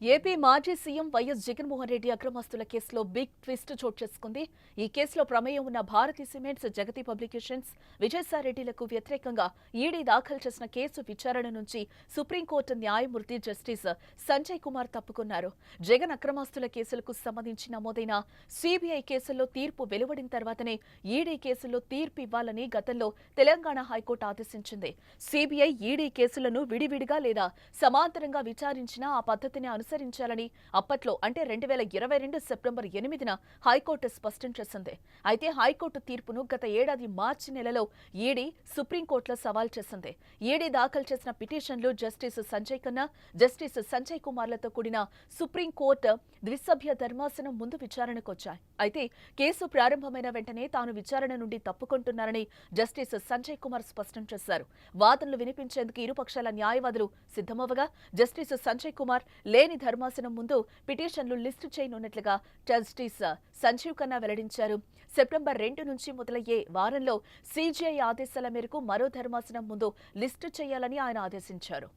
AP మాజీ CM YS Jaganmohan Reddy అక్రమస్తుల కేసులో బిగ్ ట్విస్ట్ చోటు చేసుకుంది. ఈ కేసులో ప్రమేయం ఉన్న భారతీ సిమెంట్స్ జగతి పబ్లికేషన్స్ విజయసాయిరెడ్డిలకు వ్యతిరేకంగా ఈడీ దాఖలు చేసిన కేసు విచారణ నుంచి సుప్రీంకోర్టు న్యాయమూర్తి జస్టిస్ సంజయ్ కుమార్ తప్పుకున్నారు. జగన్ అక్రమస్తుల కేసులకు సంబంధించి నమోదైన సిబిఐ కేసుల్లో తీర్పు వెలువడిన తర్వాతనే ఈడీ కేసుల్లో తీర్పు ఇవ్వాలని గతంలో తెలంగాణ హైకోర్టు ఆదేశించింది. సిబిఐ ఈడీ కేసులను విడివిడిగా లేదా సమాంతరంగా విచారించిన ఆ పద్ధతిని అనుసరించాలని అప్పట్లో అంటే రెండు వేల ఇరవై రెండు సెప్టెంబర్ ఎనిమిదిన హైకోర్టు స్పష్టం చేసింది. అయితే హైకోర్టు తీర్పును గత ఏడాది మార్చి నెలలో ఈడీ సుప్రీంకోర్టులో సవాల్ చేసింది. ఈడీ దాఖలు చేసిన పిటిషన్లు జస్టిస్ సంజయ్ ఖన్నా జస్టిస్ సంజయ్ కుమార్లతో కూడిన సుప్రీంకోర్టు ద్విసభ్య ధర్మాసనం ముందు విచారణకు వచ్చాయి. అయితే కేసు ప్రారంభమైన వెంటనే తాను విచారణ నుండి తప్పుకుంటున్నారని జస్టిస్ సంజయ్ కుమార్ స్పష్టం చేశారు. వాదనలు వినిపించేందుకు ఇరుపక్షాల న్యాయవాదులు సిద్ధమవగా జస్టిస్ సంజయ్ కుమార్ లేని ధర్మాసనం ముందు పిటిషన్లు లిస్టు చేయనున్నట్లుగా జస్టిస్ సంజీవ్ ఖన్నా వెల్లడించారు. సెప్టెంబర్ రెండు నుంచి మొదలయ్యే వారంలో సీజీఐ ఆదేశాల మేరకు మరో ధర్మాసనం ముందు లిస్టు చేయాలని ఆయన ఆదేశించారు.